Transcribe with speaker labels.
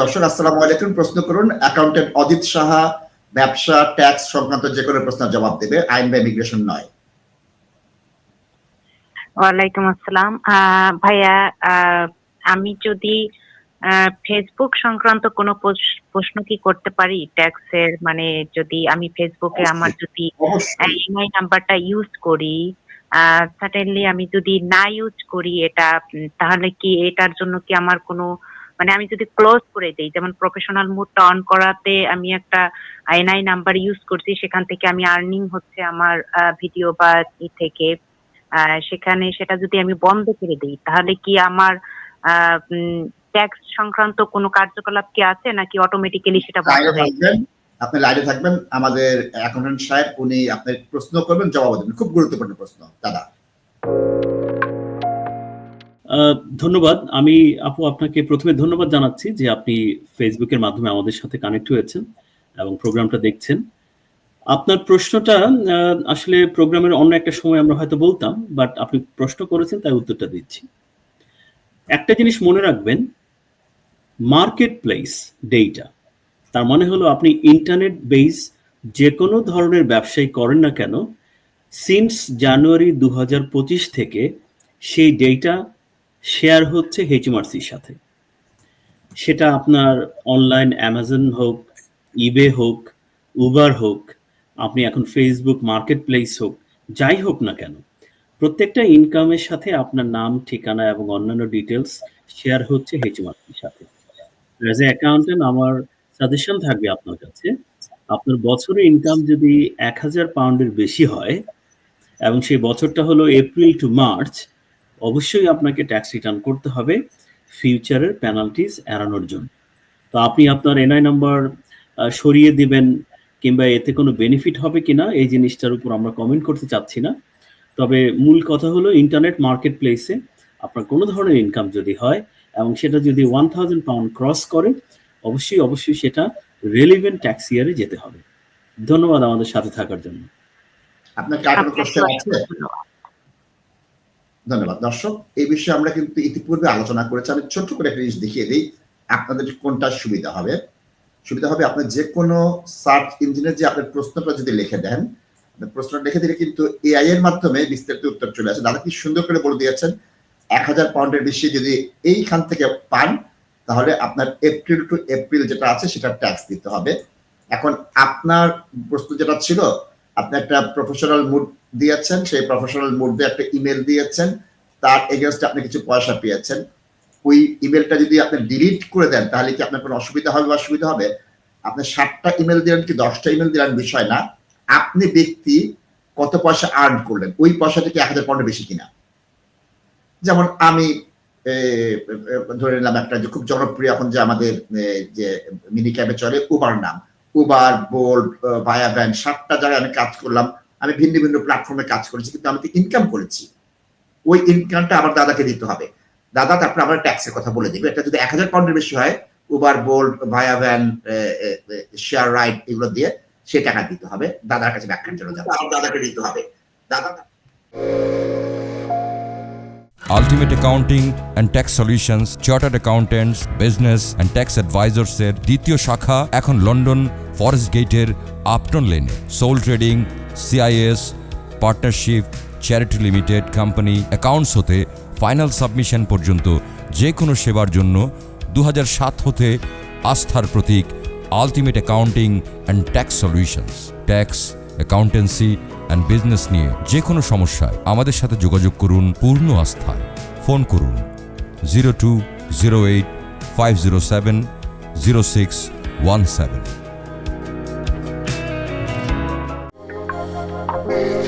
Speaker 1: দর্শক আসসালামু আলাইকুম। প্রশ্ন করুন অ্যাকাউন্টেন্ট অজিত সাহা ব্যবসা ট্যাক্স সংক্রান্ত যে কোনো প্রশ্নের জবাব দেবে। আইন বা ইমিগ্রেশন নয়।
Speaker 2: ওয়ালাইকুম আসসালাম। ভাইয়া আমি যদি ফেসবুক সংক্রান্ত কোনো প্রশ্ন কি করতে পারি? ট্যাক্সের মানে যদি আমি ফেসবুকে আমার যদি নাম্বারটা ইউজ করি সার্টেনলি আমি যদি না ইউজ করি এটা তাহলে কি এটার জন্য কি আমার কোনো মানে আমি যদি ক্লোজ করে দিই যেমন প্রফেশনাল মুডটা অন করাতে আমি একটা আইএনআই নাম্বার ইউজ করছি সেখান থেকে আমি আর্নিং হচ্ছে আমার ভিডিও বা ই থেকে। সেখানে সেটা যদি আমি বন্ধ করে দিই তাহলে কি আমার ট্যাক্স সংক্রান্ত কোনো কার্যকলাপ কি আছে নাকি অটোমেটিক্যালি সেটা বন্ধ হয়ে
Speaker 1: থাকবেন আপনি লাইনে থাকবেন আমাদের অ্যাকাউন্টেন্ট সাহেব উনি আপনার প্রশ্ন করবেন জবাব দেবেন। খুব গুরুত্বপূর্ণ প্রশ্ন দাদা।
Speaker 3: ধন্যবাদ। আমি আপু আপনাকে প্রথমে ধন্যবাদ জানাচ্ছি যে আপনি ফেসবুকের মাধ্যমে আমাদের সাথে কানেক্ট হয়েছেন এবং প্রোগ্রামটা দেখছেন। আপনার প্রশ্নটা আসলে প্রোগ্রামের অন্য একটা সময় আমরা হয়তো বলতাম বাট আপনি প্রশ্ন করেছেন, তাই উত্তরটা দিচ্ছি। একটা জিনিস মনে রাখবেন মার্কেট প্লেস ডেটা তার মানে হলো আপনি ইন্টারনেট বেস যে কোনো ধরনের ব্যবসায়ী করেন না কেন সিন্স জানুয়ারি দু হাজার পঁচিশ থেকে সেই ডেটা শেয়ার হচ্ছে হেচমার্সির সাথে। সেটা আপনার অনলাইন অ্যামাজন হোক ইবে হোক উবার হোক, আপনি এখন ফেসবুক মার্কেট প্লেস হোক, যাই হোক না কেন, প্রত্যেকটা ইনকামের সাথে আপনার নাম, ঠিকানা এবং অন্যান্য ডিটেলস শেয়ার হচ্ছে হেচমার্সির সাথে। অ্যাজ এ অ্যাকাউন্টেন্ট আমার সাজেশন থাকবে আপনার কাছে, আপনার বছরে ইনকাম যদি এক হাজার পাউন্ডের বেশি হয়, এবং সেই বছরটা হলো এপ্রিল টু মার্চ অবশ্যই আপনাকে ট্যাক্স রিটার্ন করতে হবে ফিউচারের পেনাল্টিজ এড়ানোর জন্য। তো আপনি আপনার এনআই নাম্বার সরিয়ে দিবেন কিংবা এতে কোনো বেনিফিট হবে কিনা এই জিনিসটার উপর আমরা কমেন্ট করতে চাচ্ছি না। তবে মূল কথা হলো ইন্টারনেট মার্কেট প্লেসে আপনার কোনো ধরনের ইনকাম যদি হয় এবং সেটা যদি ওয়ান থাউজেন্ড পাউন্ড ক্রস করে অবশ্যই অবশ্যই সেটা রেলিভেন্ট ট্যাক্স ইয়ারে যেতে হবে। ধন্যবাদ আমাদের সাথে থাকার জন্য।
Speaker 1: আপনার কি
Speaker 2: আপনাকে
Speaker 1: আছে?
Speaker 2: ধন্যবাদ।
Speaker 1: দর্শক এই বিষয়ে আমরা কিন্তু ইতিপূর্বে আলোচনা করেছি। আমি ছোট্ট করে একটা জিনিস দেখিয়ে দিই, আপনাদের কোনটা সুবিধা হবে। সুবিধা হবে আপনার যে কোনো সার্চ ইঞ্জিনে যে আপনার প্রশ্নটা যদি লিখে দেন প্রশ্নটা লিখে দিলে কিন্তু এআই এর মাধ্যমে বিস্তারিত উত্তর চলে আসে। দাদা কি সুন্দর করে বলে দিয়েছেন, এক হাজার পাউন্ডের বেশি যদি এইখান থেকে পান, তাহলে আপনার এপ্রিল টু এপ্রিল যেটা আছে সেটা ট্যাক্স দিতে হবে। এখন আপনার প্রশ্ন যেটা ছিল, আপনি একটা প্রফেশনাল মুড দিয়েছেন, সেই প্রফেশনাল মুড একটা ইমেল দিয়েছেন, তার এগেনস্টে আপনি কিছু পয়সা পেয়েছেন। ওই ইমেলটা যদি আপনি ডিলিট করে দেন, তাহলে কি আপনার কোনো অসুবিধা হবে বা অসুবিধা হবে? আপনি সাতটা ইমেল দিলেন কি দশটা ইমেল দিলেন বিষয় না। আপনি ব্যক্তি কত পয়সা আর্ন করলেন, ওই পয়সা থেকে এক হাজার পাউন্ডের বেশি কিনা? যেমন আমি ধরে নিলাম একটা যে খুব জনপ্রিয় এখন যে আমাদের যে মিনি ক্যাবে চলে উবার নাম। উবার বোল্ট ভায়া ভ্যান সাতটা জায়গায় আমি কাজ করলাম। আমি ভিন্ন ভিন্ন প্ল্যাটফর্মে কাজ করেছি, কিন্তু আমি তো ইনকাম করেছি। ওই ইনকামটা আমার দাদাকে দিতে হবে। দাদা, তারপরে আমার ট্যাক্সের কথা বলে দিবে এটা যদি এক হাজার পাউন্ডের বেশি হয় Uber Bolt via van share ride এগুলো দিয়ে সে টাকা দিতে হবে। দাদার কাছে ব্যাখ্যার জন্য যাবে আমার দাদাকে দিতে হবে। দাদা
Speaker 4: ultimate accounting and tax solutions chartered accountants business and tax অ্যাডভাইজার্সের দ্বিতীয় শাখা এখন লন্ডন ফরেস্ট গেটের আপটন লেনে sole trading CIS partnership charity limited company accounts হতে ফাইনাল সাবমিশন পর্যন্ত যে কোনো সেবার জন্য দু হতে আস্থার প্রতীক ultimate accounting and tax solutions tax accountancy and business নিয়ে যে কোনো সমস্যায় আমাদের সাথে যোগাযোগ করুন পূর্ণ আস্থায়। ফোন করুন zero two zero eight five zero seven zero six one seven Bye.